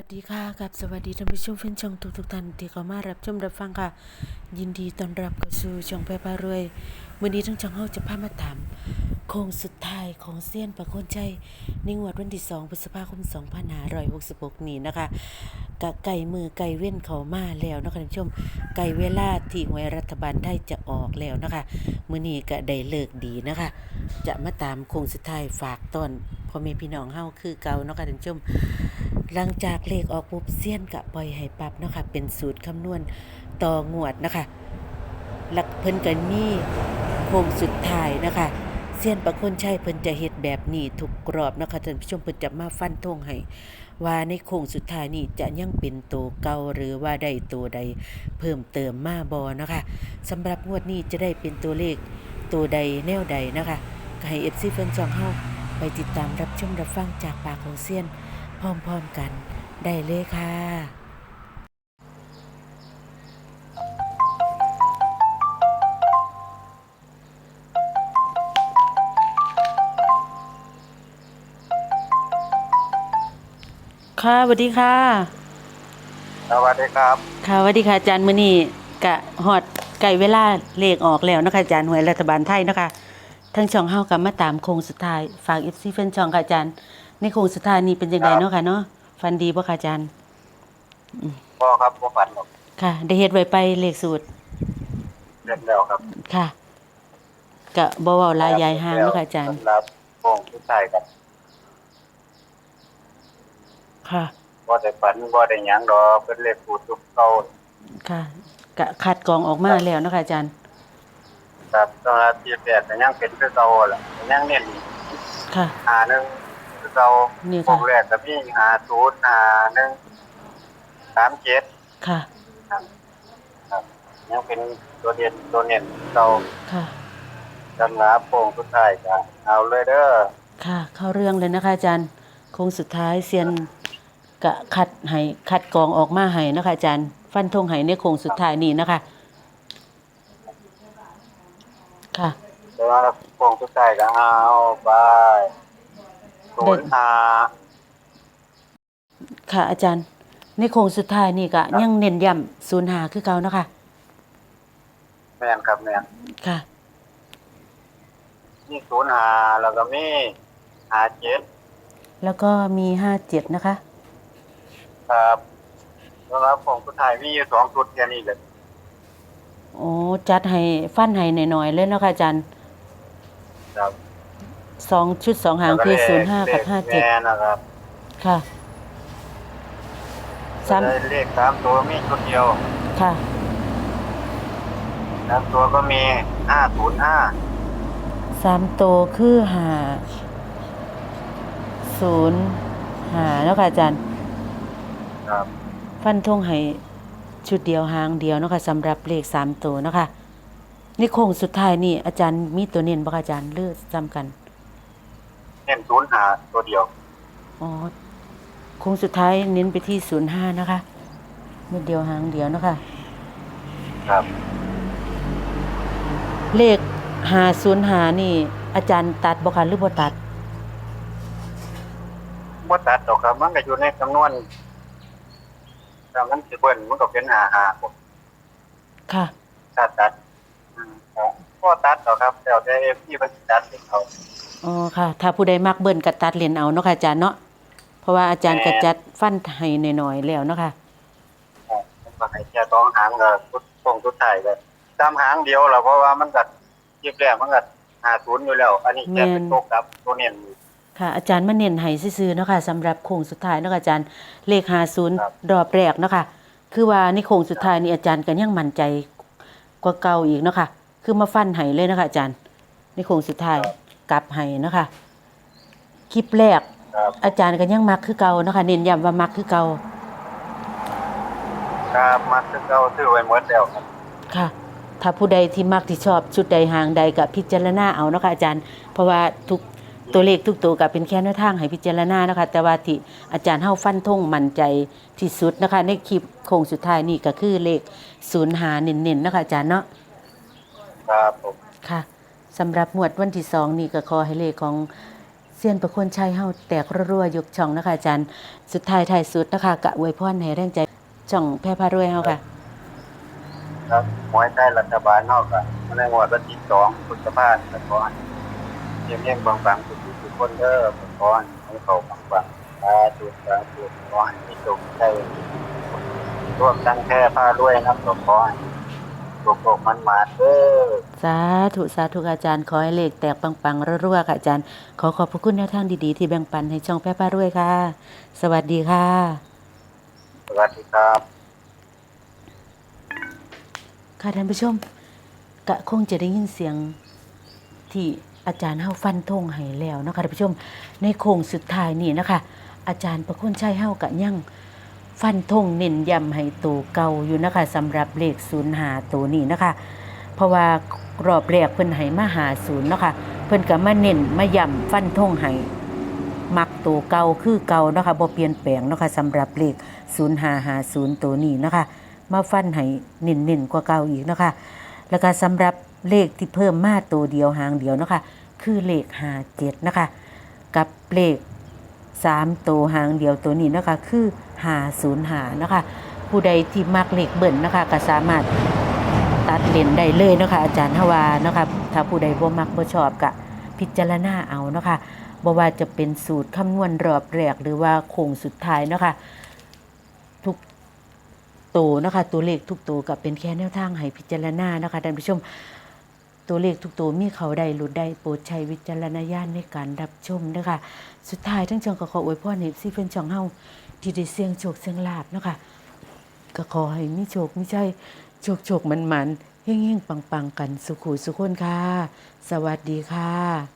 วัสดีค่ะกับสวัสดีท่านผู้ชมแฟนช่องทุกทุกท่านที่เข้ามารับชมรับฟังค่ะ ยินดีต้อนรับเข้าสู่ช่องแพร่พารวยวันนี้ทั้งช่องเฮาจะพามาถามโค้งสุดท้ายของเซียนประโคนใจในงวดวันที่2พฤษภาคม2566 นี้นะคะกะไก่มือไก่เว้นเขามาแล้วนะคะท่านผู้ชมไก่เวลาที่หวยรัฐบาลไทยจะออกแล้วนะคะมื้อนี้ก็ได้เลิกดีนะคะ จะมาตามโค้งสุดท้ายฝากต้อนพ่อแม่พี่น้องเฮาคือเก่าเนาะคะท่านผู้ชม หลังจากเลขออกปุ๊บเซียนกะปล่อยให้ปรับเนาะค่ะเป็นสูตรคำนวณต่องวดนะคะหลักเพิ่นก็มีโค้งสุดท้ายนะคะเซียนประคนใชัยเพิ่นจะเฮ็ดแบบนี้ทุกกรอบนะคะท่านผู้ชมเพิ่นจะมาฟันธงให้ว่าในโค้งสุดท้ายนี้จะยังเป็นตัวเก่าหรือว่าได้ตัวใดเพิ่มเติมมาบ่นะคะสำหรับงวดนี้จะได้เป็นตัวเลขตัวใดแนวใดนะคะก็ให้ FC เพิ่นจองเฮาไปติดตามรับชมรับฟังจากปากของเซียน พร้อมๆกัน ได้เลยค่ะค่ะสวัสดีค่ะ สวัสดีครับ ค่ะสวัสดีค่ะอาจารย์มื้อนี้กะฮอดไก่เวลาเลขออกแล้วนะคะอาจารย์หวยรัฐบาลไทยเนาะคะทั้งช่องเฮากับมาตามโค้งสุดท้าย ฝาก FC แฟนช่องค่ะอาจารย์ ในโค้งสุดท้ายนี้เป็นจังไดเนาะค่ะเนาะฟันดีบ่ค่ะอาจารย์พ่อครับพ่อฝันหรอกค่ะ ได้เฮ็ดไว้ไปเลขสูตรเล่นแล้วครับ ค่ะกะบ่เว้าหลายยายห่างเนาะค่ะอาจารย์สำหรับโป่งผู้ชายครับ ค่ะบ่ได้ฝันบ่ได้หยังดอกเพิ่นเลขสูตรทุกเก่าค่ะกะคัดกรองออกมาแล้วเนาะค่ะอาจารย์ครับสำหรับที่แปดก็ยังเป็นคือเก่าแหละยังเน้นค่ะหาหนึ่ง คือเก่านี่โป่ค่ะงแรกก็มีหาศูนย์หาหนึ่งสามเจ็ดค่ะครับยังเป็นตัวเด่นตัวเน้นเก่าค่ะสำหรับโป่งผู้ชายก็เอาเลยเด้อค่ะ เข้าเรื่องเลยนะคะอาจารย์โค้งสุดท้ายเซียนกะคัดให้คัดกรองออกมาให้เนาะคะอาจารย์ ฟันธงให้ในโค้งสุดท้ายนี้นะคะ ค่ะ แต่ว่าโป่งผู้ชายก็เอาไป ศูนย์หาค่ะ อาจารย์ ในโค้งสุดท้ายนี่ก็ยังเน้นย้ำศูนย์หาคือเก่าเนาะคะแม่นครับแม่นค่ะมีศูนย์หาแล้วก็มีหาเจ็ดแล้วก็มีห้าเจ็ดนะคะ ครับแล้วครับผมผู้ชายมีอยู่สองชุดแค่นี้เลยโอ้จัดให้ฟันให้หน่อยๆเลยเนาะค่ะอาจารย์ ครับ สองชุดสองหางคือศูนย์ห้ากับห้าเจ็ดแม่นะครับค่ะสามเลขสามตัวมีชุดเดียวค่ะสามตัวก็มีห้าศูนย์ห้าสามตัวคือหาศูนย์หาแล้วค่ะอาจารย์ ครับฟันธงให้ชุดเดียวหางเดียวเนาะค่ะสำหรับเลขสามตัวเนาะค่ะนี่โค้งสุดท้ายนี่อาจารย์มีตัวเน้นบ่คะอาจารย์เลือกจำกัน เน้นศูนย์หาตัวเดียว อ๋อโค้งสุดท้ายเน้นไปที่ศูนย์ห้านะคะเม็ดเดียวหางเดียวเนาะค่ะครับ เลขหาศูนย์หานี่ อาจารย์ตัดบ่คะหรือบ่ตัด บ่ตัดดอกครับมันก็อยู่ในจำนวนถ้ามันสิเบิ้ลมันก็เป็นหาหาผมค่ะถ้าตัดอืมครับก็ตัดดอกครับแต่แต่เอฟที่มันสิตัดให้เขา อ๋อค่ะ ถ้าผู้ใดมักเบิ่นก็ตัดเลนเอาเนาะค่ะอาจารย์เนาะเพราะว่าอาจารย์ก็จัดฟันให้หน่อยๆแล้วเนาะค่ะครับมันก็ให้แค่สองหางก็ชุดโป่งชุดไทายก็ตามหางเดียวแหละเพราะว่ามันก็ยิบแรกมันก็หาศูนย์อยู่แล้ว อันนี้แค่เป็นแม่นตัวกลับตัวเน้นอยู่ค่ะ อาจารย์มาเน้นให้ซื่อๆเนาะค่ะสำหรับโค้งสุดท้ายเนาะค่ะอาจารย์เลขครับ50รอบแรกเนาะค่ะคือว่าในโค้งสุดท้ายนี่อาจารย์ก็ยังมั่นใจกว่าเก่าอีกเนาะค่ะ คือมาฟันให้เลยเนาะค่ะอาจารย์ในโค้งสุดท้าย กลับให้เนาะค่ะคลิปแรก ครับอาจารย์ก็ยังมักคือเก่าเนาะค่ะเน้นย้ำว่ามักคือเก่าครับมัดซึ่งเราซื้อไว้หมดแล้วครับค่ะ ถ้าผู้ใดที่มักที่ชอบชุดใดหางใดก็พิจารณาเอาเนาะค่ะอาจารย์ เพราะว่าทุกตัวเลขทุกตัวก็เป็นแค่แนวทางให้พิจารณาเนาะคะ แต่ว่าที่อาจารย์เฮาฟันธงมั่นใจที่สุดนะคะ ในคลิปโค้งสุดท้ายนี่ก็คือเลข0หาเน้นๆเนาะคะอาจารย์เนาะ ครับผม ค่ะ สำหรับหมวดวันที่สองนี่ก็ขอให้เลขของเซียนประคนชัยเฮาแตกรัวๆยกช่องนะคะอาจารย์ สุดท้ายท้ายสุดนะคะกะอวยพรให้แรงใจช่องแพร่พารวยเฮาค่ะ ครับหวยใต้รัฐบาลนอกกันในงวดวันที่สองพุทธภาคมก่อนเยี่ยมเยี่ยมบางบางทุกทุกคนเด้อก่อนให้เขาบางบางสาธุสาธุขอให้มีโชคได้ร่วมทั้งแค่ผ้ารวยนะครับขอให้โชคโชคมันมาเด้อสาธุสาธุอาจารย์ขอให้เลขแตกปังๆรัวๆค่ะอาจารย์ ขอขอบพระคุณแนวทางดีๆ ที่แบ่งปันให้ช่องแพร่พารวยค่ะ สวัสดีค่ะ สวัสดีครับค่ะท่านผู้ชมกะคงจะได้ยินเสียงที่อาจารย์เฮาฟันธงให้แล้วเนาะคะท่านผู้ชม ในโค้งสุดท้ายนี่นะคะ อาจารย์ประคุณชัยเฮากะยัง ฟันธงเน้นย้ำให้ตัวเก่าอยู่นะคะสำหรับเลขศูนย์หาตัวนี้นะคะ เพราะว่ารอบแรกเพิ่นให้มาหาศูนย์นะคะเพิ่นก็มาเน้นมาย้ำฟันธงให้มักตัวเก่าคือเก่านะคะบ่เปลี่ยนแปลงนะคะสำหรับเลข0550ตัวนี้นะคะ มาฟันให้เน้นๆกว่าเก่าอีกนะคะ แล้วก็สำหรับเลขที่เพิ่มมาตัวเดียวหางเดียวนะคะ คือเลขหาเจ็ดนะคะ กับเลข สามตัวหางเดียวตัวนี้นะคะคือหาศูนย์หานะคะผู้ใดที่มักเลขเบิ่นนะคะก็สามารถตัดเลนได้เลยนะคะอาจารย์ฮาวานะคะถ้าผู้ใดบ่มักบ่ชอบก็พิจารณาเอานะคะบ่ว่าจะเป็นสูตรคำนวณรอบแรกหรือว่าโค้งสุดท้ายนะคะทุกตัวนะคะตัวเลขทุกตัวก็เป็นแค่แนวทางให้พิจารณานะคะท่านผู้ชม ตัวเลขทุกตัวมีเขาได้หลุดได้โปรดใช้วิจารณญาณในการรับชมนะคะ สุดท้ายทั้งช่องก็ขออวยพรให้ซี่เฟนช่องเฮาที่ได้เสียงโชคเสียงลาบนะคะก็ขอให้มีโชคมีใจโชคโชคมันมันๆเฮงๆปังๆ กันสุขุสุขคนค่ะ สวัสดีค่ะ